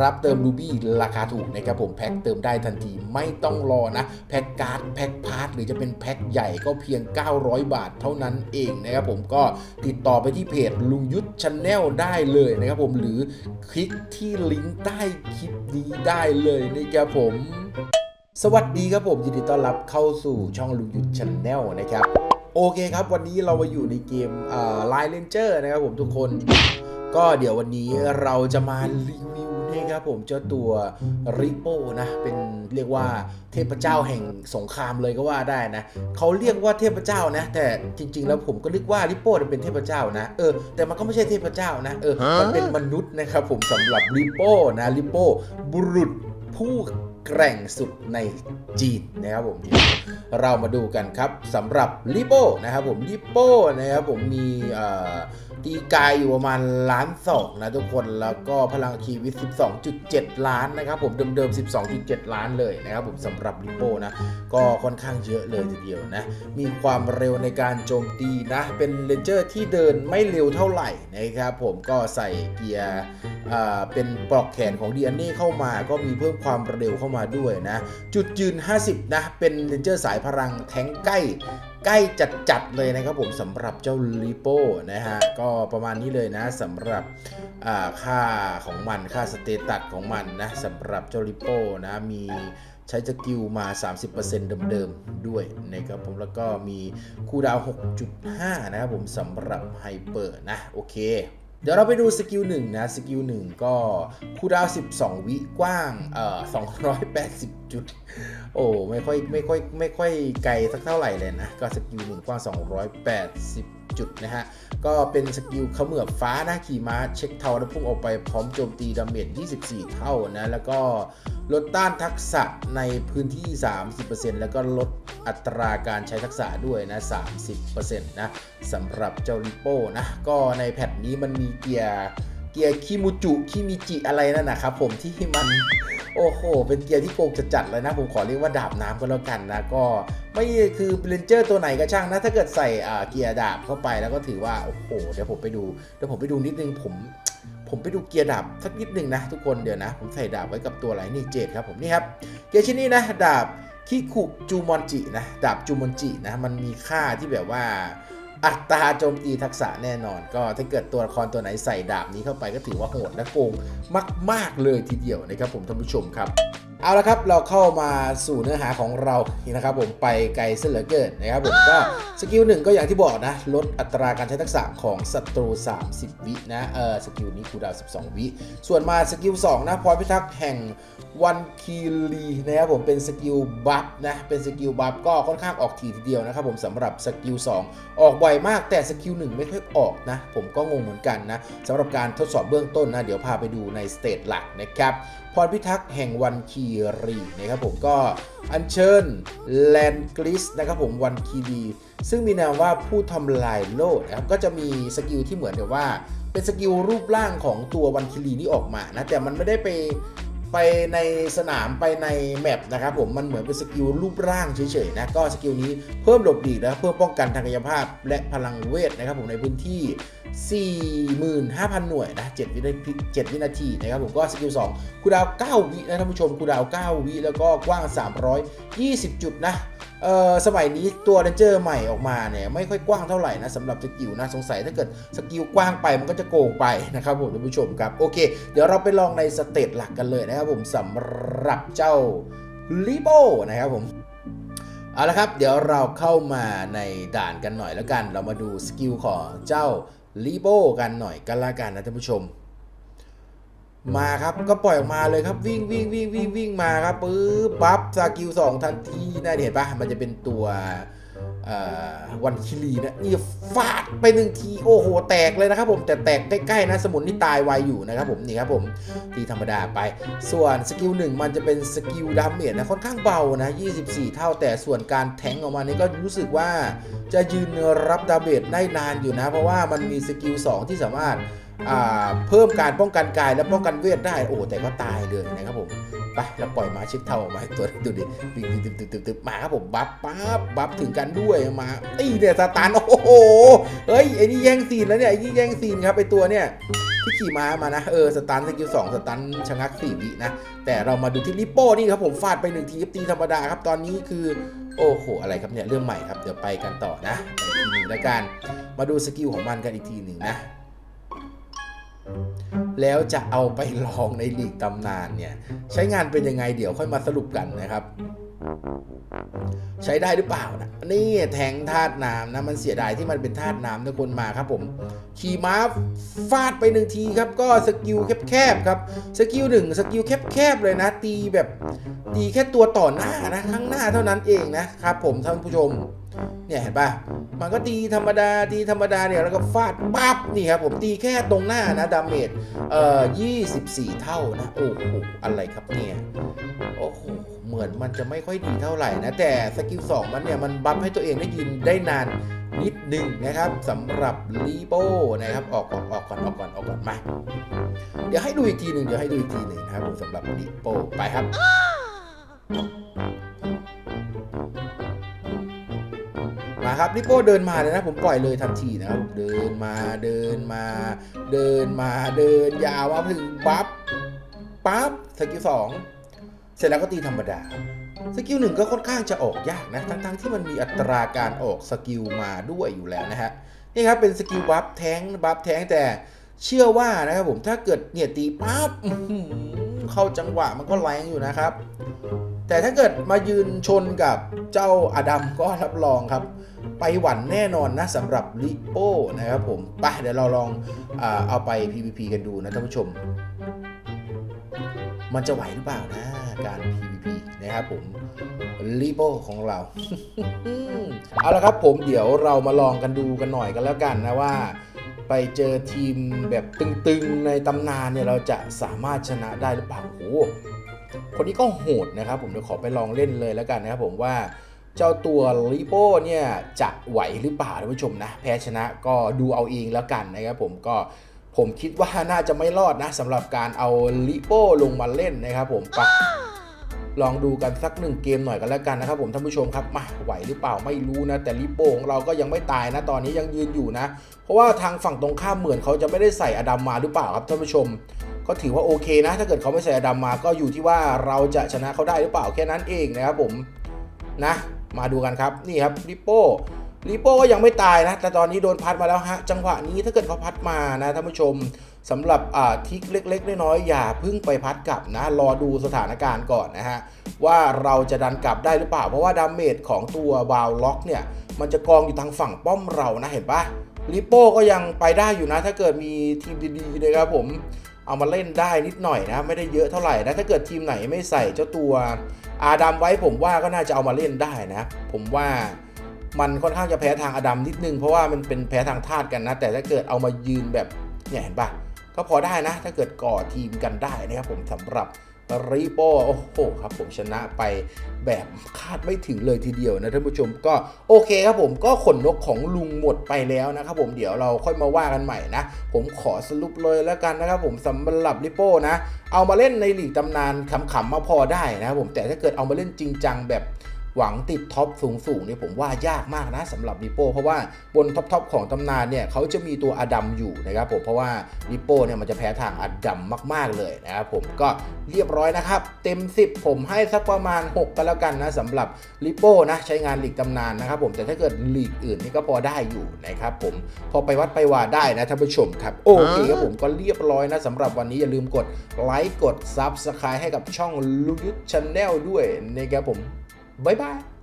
รับเติมรูบี้ราคาถูกนะครับผมแพ็คเติมได้ทันทีไม่ต้องรอนะแพ็คการ์ดแพ็คพาร์ทหรือจะเป็นแพ็คใหญ่ก็เพียง 900 บาทเท่านั้นเองนะครับผมก็ติดต่อไปที่เพจลุงยุทธชาแนลได้เลยนะครับผมหรือคลิกที่ลิงก์ใต้คลิปนี้ได้เลยนะครับผมสวัสดีครับผมยินดีต้อนรับเข้าสู่ช่องลุงยุทธชาแนลนะครับโอเคครับวันนี้เรามาอยู่ในเกมไลน์เลนเจอร์นะครับผมทุกคน ก็เดี๋ยววันนี้เราจะมารีวิว นะครับผมเจ้าตัวริโป้นะเป็นเรียกว่าเทพเจ้าแห่งสงครามเลยก็ว่าได้นะเขาเรียกว่าเทพเจ้านะ แต่จริง ๆ แล้วผมก็นึกว่าริโป้เป็นเทพเจ้านะเออแต่มันก็ไม่ใช่เทพเจ้านะเออมันเป็นมนุษย์นะครับผมสำหรับริโป้นะริโป้บุรุษผู้ แกร่งสุดในจีนนะครับผมเรามาดูกันครับสำหรับลิโป้นะครับผมลิโป้นะครับผมมีตีกายอยู่ประมาณล้านสองนะทุกคนแล้วก็พลังชีวิต 12.7 ล้านนะครับผมเดิมๆ 12.7 ล้านเลยนะครับผมสำหรับลิโป้นะก็ค่อนข้างเยอะเลยทีเดียวนะมีความเร็วในการโจมตีนะเป็นเลนเจอร์ที่เดินไม่เร็วเท่าไหร่นะครับผมก็ใส่เกียร์เป็นปลอกแขนของดีอันนี่เข้ามาก็มีเพิ่มความเร็วเข้ามามาด้วยนะ จุดยืน 50 นะ เป็นเรนเจอร์สายพลังแทงใกล้ใกล้จัดๆเลยนะครับผมสำหรับเจ้าลิโป้นะฮะ ก็ประมาณนี้เลยนะสำหรับค่าของมันค่าสเตตัสของมันนะสำหรับเจ้าลิโป้นะมีใช้สกิลมา 30%เดิมๆ ด้วยนะครับผมแล้วก็มีคูดาว 6.5 นะครับผมสำหรับไฮเปอร์นะ โอเค เดี๋ยวเราไปดูสกิลหนึ่งนะ สกิลหนึ่งก็คู่ดาว 12 วิกว้างเอ่อ280 จุด โอ้ไม่ค่อยไม่ค่อยไม่ค่อยไกลสักเท่าไหร่เลยนะ ก็สกิลหนึ่งกว้าง 280 จุดนะฮะ ก็เป็นสกิลเขมือบฟ้านะขี่ม้าเช็คเทาแล้วพุ่งออกไปพร้อมโจมตีดาเมจ 24 เท่านะ แล้วก็ลดต้านทักษะในพื้นที่ 30%แล้วก็ลดอัตราการใช้ทักษะด้วยนะ 30%นะสำหรับเจ้าริโป้นะ ก็ในแพทนี้มันมีเกียร์เกียร์คิมูจุคิมิจิอะไรนั่นนะครับผมที่มัน โอ้โห เป็นเกียร์ที่โกงจะจัดเลยนะ ผมขอเรียกว่าดาบน้ำก็แล้วกันนะ ก็ไม่คือเรนเจอร์ตัวไหนก็ช่างนะ ถ้าเกิดใส่เกียร์ดาบเข้าไปแล้วก็ถือว่า โอ้โห เดี๋ยวผมไปดู เดี๋ยวผมไปดูนิดนึง ผม ผมไปดูเกียร์ดาบสักนิดนึงนะ ทุกคน เดี๋ยวนะ ผมใส่ดาบไว้กับตัวอะไรนี่เจดครับผมนี่ครับ เกียร์ชิ้นนี้นะ ดาบคิคุจูมอนจินะ ดาบจูมอนจินะ มันมีค่าที่แบบว่า อัตราโจมตีทักษะแน่นอน ก็ถ้าเกิดตัวละครตัวไหนใส่ดาบนี้เข้าไปก็ถือว่าโหดและโกงมาก ๆ เลยทีเดียวนะครับผมท่านผู้ชมครับ เอาละครับเราเข้ามาสู่เนื้อหาของเรานะครับผมไปไกลเสเหลือเกินนะครับผมก็สกิลหนึ่งก็อย่างที่บอกนะ ลดอัตราการใช้ทักษะของศัตรู 30 วินะเออสกิลนี้คูดาว 12 วิ ส่วนมาสกิล2นะพรพิทักษ์แห่งวันคีรีนะครับผมเป็นสกิลบัฟนะเป็นสกิลบัฟก็ค่อนข้างออกทีทีเดียวนะครับผมสำหรับสกิล2ออกบ่อยมากแต่สกิล1ไม่ค่อยออกนะ ผมก็งงเหมือนกันนะสำหรับการทดสอบเบื้องต้นนะเดี๋ยวพาไปดูในสเตจหลักนะครับ พรพิทักษ์แห่งวันคีรีนะครับผมก็อัญเชิญแลนกลิสนะครับผมวันคีรีซึ่งมีนามว่าผู้ทำลายโลกนะครับก็จะมีสกิลที่เหมือนกับว่าเป็นสกิลรูปร่างของตัววันคีรีนี่ออกมานะแต่มันไม่ได้ไป ไปในสนามไปในแมปนะครับผมมันเหมือนเป็นสกิลรูปร่างเฉยๆนะก็สกิลนี้เพิ่มหลบหลีกนะเพื่อป้องกันทางกายภาพและพลังเวทนะครับผมในพื้นที่ 45,000 หน่วยนะ7วินาที7วินาทีนะครับผมก็สกิล2คูดาว 9 วินะท่านผู้ชมคูดาว 9 วิแล้วก็กว้าง 320 จุดนะ เอ่อสมัยนี้ตัวเรนเจอร์ใหม่ออกมาเนี่ยไม่ค่อยกว้างเท่าไหร่นะสำหรับสกิลนะสงสัยถ้าเกิดสกิลกว้างไปมันก็จะโกงไปนะครับผมท่านผู้ชมครับโอเค เดี๋ยวเราไปลองในสเตจหลักกันเลยนะครับผมสำหรับเจ้าลิโบนะครับผมเอาละครับ เดี๋ยวเราเข้ามาในด่านกันหน่อยแล้วกัน เรามาดูสกิลของเจ้าลีโบกันหน่อยกันละกันนะท่านผู้ชม มาครับก็ปล่อยออกมาเลยครับวิ่งวิ่งวิ่งวิ่งวิ่งมาครับปื๊บปั๊บสกิลสองทันทีนะเห็นปะมันจะเป็นตัววันคิรีนะนี่ฟาดไปหนึ่งทีโอ้โหแตกเลยนะครับผมแต่แตกใกล้ๆนะสมุนนี่ตายไวอยู่นะครับผมนี่ครับผมทีธรรมดาไป ส่วนสกิลหนึ่งมันจะเป็นสกิลดาเมจนะค่อนข้างเบานะ 24 เท่าแต่ส่วนการแทงออกมานี่ก็รู้สึกว่าจะยืนรับดาเมจได้นานอยู่นะ เพราะว่ามันมีสกิล2ที่สามารถ เพิ่มการป้องกันกายและป้องกันเวทได้โอ้แต่ก็ตายเลยนะครับผมไปแล้วปล่อยมาเช็คเท่าออกมาตัวดูดิดึงดึงดึงดึงดึงมาครับผมบัฟปั๊บบัฟถึงกันด้วยมาตีเนี่ยสตันโอ้โหเฮ้ยไอ้นี่แย่งซีนแล้วเนี่ยไอ้นี่แย่งซีนครับไอ้ตัวเนี่ยที่ขี่ม้ามานะเออสตันสกิลสองสตันชะงักสี่วินะ แต่เรามาดูที่ลิปโป้นี่ครับผมฟาดไปหนึ่งทีตีธรรมดาครับตอนนี้คือ โอ้โหอะไรครับเนี่ยเรื่องใหม่ครับเดี๋ยวไปกันต่อนะอีกทีหนึ่งแล้วกัน มาดูสกิลของมันกันอีกทีหนึ่งนะ แล้วจะเอาไปลองในลีกตำนานเนี่ยใช้งานเป็นยังไงเดี๋ยวค่อยมาสรุปกันนะครับ ใช้ได้หรือเปล่านะนี่แทงธาตุน้ำนะมันเสียดายที่มันเป็นธาตุน้ำทุกคนมาครับผมขี่ม้าฟาดไปหนึ่งทีครับ ก็สกิลแคบๆครับสกิลหนึ่งสกิลแคบๆเลยนะ ตีแบบตีแค่ตัวต่อหน้านะข้างหน้าเท่านั้นเองนะครับผมท่านผู้ชม เนี่ยเห็นปะมันก็ตีธรรมดาตีธรรมดาเนี่ยแล้วก็ฟาดปั๊บนี่ครับผมตีแค่ตรงหน้านะดาเมจเอ่อ24 เท่านะโอ้โหอะไรครับเนี่ยโอ้โหเหมือนมันจะไม่ค่อยดีเท่าไหร่นะ แต่สกิล2มันเนี่ยมันบัฟให้ตัวเองได้ยืนได้นานนิดหนึ่งนะครับสำหรับลีโป้นะครับออกก่อนออกก่อนออกก่อนออกก่อนมาเดี๋ยวให้ดูอีกทีหนึ่งเดี๋ยวให้ดูอีกทีหนึ่งนะครับผมสำหรับลีโป้ไปครับ ครับลิโป้เดินมาเลยนะ ผมปล่อยเลยทันทีนะครับเดินมาเดินมา เดินมาเดินยาวมาถึงปั๊บปั๊บสกิลสองเสร็จแล้วก็ตีธรรมดาสกิลหนึ่งก็ค่อนข้างจะออกยากนะ ทั้งๆที่มันมีอัตราการออกสกิลมาด้วยอยู่แล้วนะฮะนี่ครับเป็นสกิลบัฟแทงบัฟแทงแต่เชื่อว่านะครับผมถ้าเกิดเนี่ยตีปั๊บเข้าจังหวะมันก็แรงอยู่นะครับ แต่ถ้าเกิดมายืนชนกับเจ้าอดัมก็รับรองครับ ไปหวันแน่นอนนะสำหรับลิโป้นะครับผมไปเดี๋ยวเราลองเอาไป PVP กันดูนะท่านผู้ชม มันจะไหวหรือเปล่านะการ PVP นะครับผมลิโปของเรา เอาละครับผมเดี๋ยวเรามาลองกันดูกันหน่อยกันแล้วกันนะว่าไปเจอทีมแบบตึงๆในตำนานเนี่ยเราจะสามารถชนะได้หรือเปล่าโอ้ คนนี้ก็โหดนะครับ ผมเดี๋ยวขอไปลองเล่นเลยแล้วกันนะครับผมว่าเจ้าตัวลิโป้เนี่ยจะไหวหรือเปล่าท่านผู้ชมนะ แพ้ชนะก็ดูเอาเองแล้วกันนะครับผมก็ผมคิดว่าน่าจะไม่รอดนะสำหรับการเอาลิโป้ลงมาเล่นนะครับผมไปลองดูกันสักหนึ่งเกมหน่อยกันแล้วกันนะครับผมท่านผู้ชมครับมาไหวหรือเปล่าไม่รู้นะ แต่ลิโป้ของเราก็ยังไม่ตายนะ ตอนนี้ยังยืนอยู่นะ เพราะว่าทางฝั่งตรงข้ามเหมือนเขาจะไม่ได้ใส่อดัมมาหรือเปล่าครับท่านผู้ชม ก็ถือว่าโอเคนะ ถ้าเกิดเขาไม่ใส่อดัมมาก็อยู่ที่ว่าเราจะชนะเขาได้หรือเปล่าแค่นั้นเองนะครับผมนะมาดูกันครับนี่ครับลิโป้ลิโป้ก็ยังไม่ตายนะ แต่ตอนนี้โดนพัดมาแล้วฮะ จังหวะนี้ถ้าเกิดเขาพัดมานะท่านผู้ชมสำหรับทิกเล็ก ๆ น้อยๆอย่าเพิ่งไปพัดกลับนะ รอดูสถานการณ์ก่อนนะฮะ ว่าเราจะดันกลับได้หรือเปล่า เพราะว่าดาเมจของตัวบาวล็อกเนี่ย มันจะกองอยู่ทางฝั่งป้อมเรานะเห็นปะลิโป้ก็ยังไปได้อยู่นะ ถ้าเกิดมีทีมดีๆนะครับผม เอามาเล่นได้นิดหน่อยนะไม่ได้เยอะเท่าไหร่นะถ้าเกิดทีมไหนไม่ใส่เจ้าตัวอาดัมไว้ผมว่าก็น่าจะเอามาเล่นได้นะ ผมว่ามันค่อนข้างจะแพ้ทางอาดัมนิดนึงเพราะว่ามันเป็นแพ้ทางธาตุกันนะ แต่ถ้าเกิดเอามายืนแบบเนี่ยเห็นปะก็พอได้นะ ถ้าเกิดก่อทีมกันได้นะครับผมสำหรับ รีโปโอ้โหครับผมชนะไปแบบคาดไม่ถึงเลยทีเดียวนะท่านผู้ชมก็โอเคครับผมก็ขนนกของลุงหมดไปแล้วนะครับผมเดี๋ยวเราค่อยมาว่ากันใหม่นะ ผมขอสรุปเลยแล้วกันนะครับผมสำหรับริโป้นะ เอามาเล่นในหลีกตำนานขำๆมาพอได้นะครับผมแต่ถ้าเกิดเอามาเล่นจริงจังแบบ หวังติดท็อปสูงๆเนี่ยผมว่ายากมากนะสำหรับริโป้เพราะว่าบนท็อปๆของตำนานเนี่ยเขาจะมีตัวอดัมอยู่นะครับผมเพราะว่าริโป้เนี่ยมันจะแพ้ทางอดัมมาก ๆเลยนะครับผมก็เรียบร้อยนะครับ เต็ม 10 ผมให้สักประมาณ 6กันแล้วกันนะสำหรับริโป้นะใช้งานหลีกตำนานนะครับผมแต่ถ้าเกิดหลีกอื่นนี่ก็พอได้อยู่นะครับผมพอไปวัดไปว่าได้นะท่านผู้ชมครับโอเคครับผมก็เรียบร้อยนะสำหรับวันนี้อย่าลืมกดไลค์กด Subscribe ให้กับช่องลูยุทธชาแนลด้วยนะครับผม บ๊ายบาย